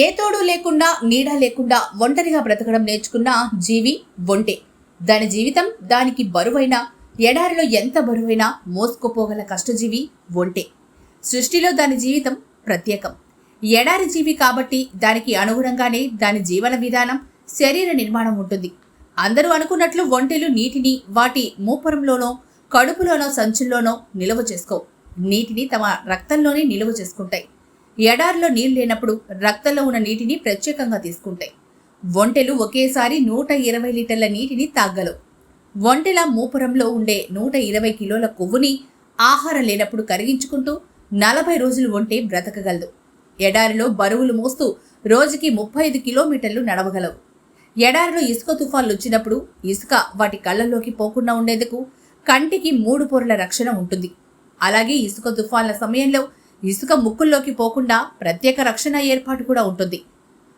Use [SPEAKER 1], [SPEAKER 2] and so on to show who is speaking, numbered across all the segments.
[SPEAKER 1] ఏ తోడు లేకుండా నీడ లేకుండా ఒంటరిగా బ్రతకడం నేర్చుకున్న జీవి ఒంటె. దాని జీవితం దానికి బరువైన ఎడారిలో ఎంత బరువైనా మోసుకుపోగల కష్టజీవి ఒంటె. సృష్టిలో దాని జీవితం ప్రత్యేకం. ఎడారి జీవి కాబట్టి దానికి అనుగుణంగానే దాని జీవన విధానం శరీర నిర్మాణం ఉంటుంది. అందరూ అనుకున్నట్లు ఒంటెలు నీటిని వాటి మూపురంలోనో కడుపులోనో సంచుల్లోనో నిల్వ చేసుకో నీటిని తమ రక్తంలోనే నిల్వ చేసుకుంటాయి. ఎడారిలో నీళ్ళు లేనప్పుడు రక్తంలో ఉన్న నీటిని ప్రత్యేకంగా తీసుకుంటాయి. ఒంటెలు ఒకేసారి నూట ఇరవై లీటర్ల నీటిని తాగలవు. ఒంటెల మూపురంలో ఉండే నూట ఇరవై కిలోల కొవ్వుని ఆహారం లేనప్పుడు కరిగించుకుంటూ నలభై రోజులు ఒంటే బ్రతకగలదు. ఎడారిలో బరువులు మోస్తూ రోజుకి ముప్పై ఐదు కిలోమీటర్లు నడవగలవు. ఎడారిలో ఇసుక తుఫాన్లు వచ్చినప్పుడు ఇసుక వాటి కళ్ళల్లోకి పోకుండా ఉండేందుకు కంటికి మూడు పొరల రక్షణ ఉంటుంది. అలాగే ఇసుక తుఫాన్ల సమయంలో ఇసుక ముక్కుల్లోకి పోకుండా ప్రత్యేక రక్షణ ఏర్పాటు కూడా ఉంటుంది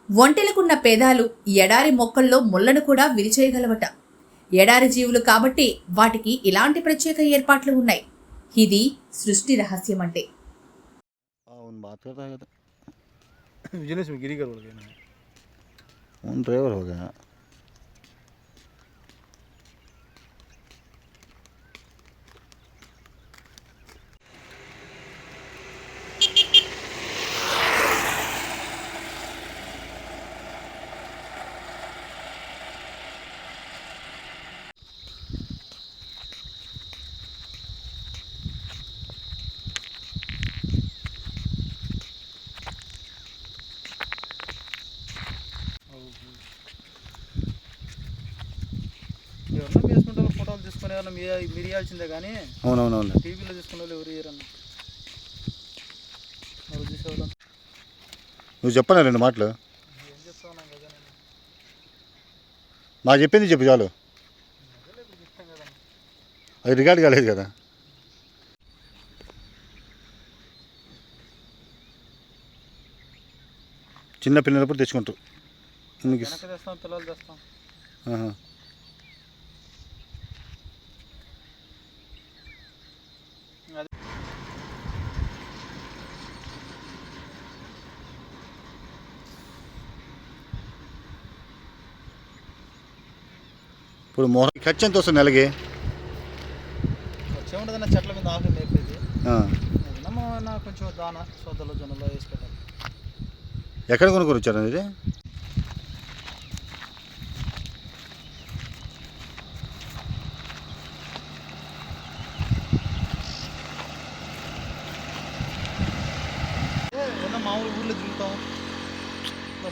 [SPEAKER 1] ఒంటెలకున్న పేదాలు ఎడారి మొక్కల్లో ముళ్ళను కూడా విరిచేయగలవట ఎడారి జీవులు కాబట్టి వాటికి ఇలాంటి ప్రత్యేక ఏర్పాట్లు ఉన్నాయి ఇది సృష్టి రహస్యం అంటే
[SPEAKER 2] उन बात करता
[SPEAKER 3] తీసుకుని ఎవరన్నా మీ మీరు ఇవ్వాల్సిందే కానీ
[SPEAKER 2] అవునవునవును.
[SPEAKER 3] టీవీలో తీసుకునే వాళ్ళు ఎవరు ఇయ్యరన్న మరి చూసేవాళ్ళం.
[SPEAKER 2] నువ్వు చెప్పనా రెండు మాటలు?
[SPEAKER 3] ఏం కదా
[SPEAKER 2] మాకు చెప్పింది చెప్పు చాలు.
[SPEAKER 3] అదే కదా
[SPEAKER 2] రికార్డ్ కాలేదు కదా. చిన్న పిల్లలప్పుడు తెచ్చుకుంటారు. నీకు
[SPEAKER 3] పిల్లలు తెస్తాం.
[SPEAKER 2] ఇప్పుడు మొహం ఖర్చు ఎంత వస్తుంది నెలకి?
[SPEAKER 3] వచ్చే ఉండదన్న చెట్ల మీద ఆకులు మేపేది.
[SPEAKER 2] ఆ.
[SPEAKER 3] ఏమన్నా కొంచెం దాన సోదలు జొన్నలో వేసి పెట్టాలి
[SPEAKER 2] ఎక్కడ కొనుక్కొని వచ్చారు ఇది
[SPEAKER 3] మామూలు ఊళ్ళో తిరుగుతాం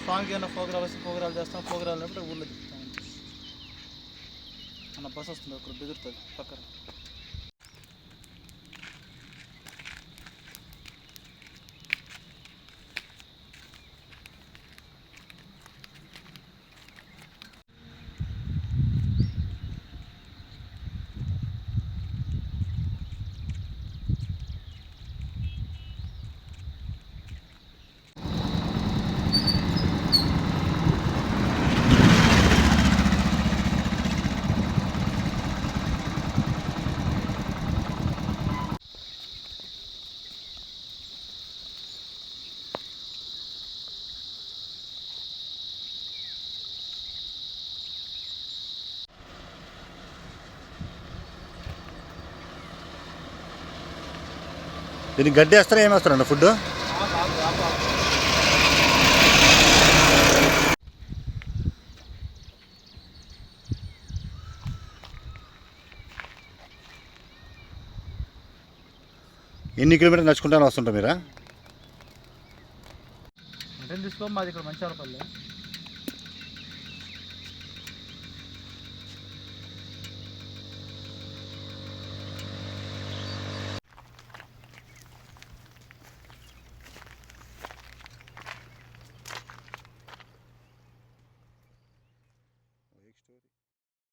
[SPEAKER 3] సాంగ్ ఏమైనా ప్రోగ్రాలు వస్తే ప్రోగ్రాలు చేస్తాం ప్రోగ్రాలు ఊళ్ళో తిరుగుతాం అన్న బస్ వస్తుంది అక్కడ బెదురుతుంది పక్కన
[SPEAKER 2] దీనికి గడ్డి వేస్తారా ఏమేస్తారండి ఫుడ్ ఎన్ని కిలోమీటర్లు నడుచుకుంటాను వస్తుంటారు మీరా?
[SPEAKER 3] అంటే తీసుకో మాది ఇక్కడ మంచి ఆడపల్లి